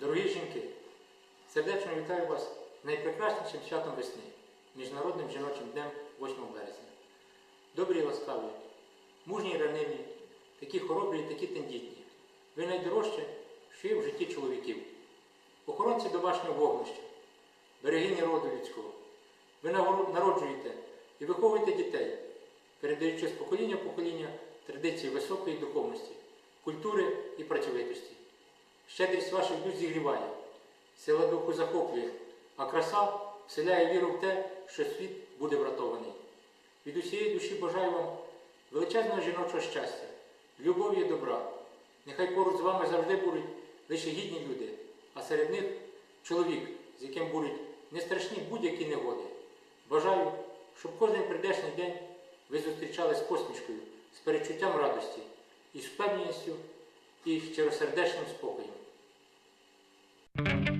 Дорогі жінки, сердечно вітаю вас найпрекраснішим святом весни, Міжнародним жіночим днем 8 березня. Добрі і ласкаві, мужні і раниві, такі хоробрі і такі тендітні. Ви найдорожче, що є в житті чоловіків. Охоронці домашнього вогнища, берегині роду людського. Ви народжуєте і виховуєте дітей, передаючи з покоління в покоління традиції високої духовності, культури і працьовитості. Щедрість ваших душ зігріває, сила духу захоплює, а краса вселяє віру в те, що світ буде врятований. Від усієї душі бажаю вам величезного жіночого щастя, любові і добра. Нехай поруч з вами завжди будуть лише гідні люди, а серед них чоловік, з яким будуть не страшні будь-які негоди. Бажаю, щоб кожен прийдешній день ви зустрічали з посмішкою, з перечуттям радості, і з впевненістю і щиросердечним спокоєм. Thank you.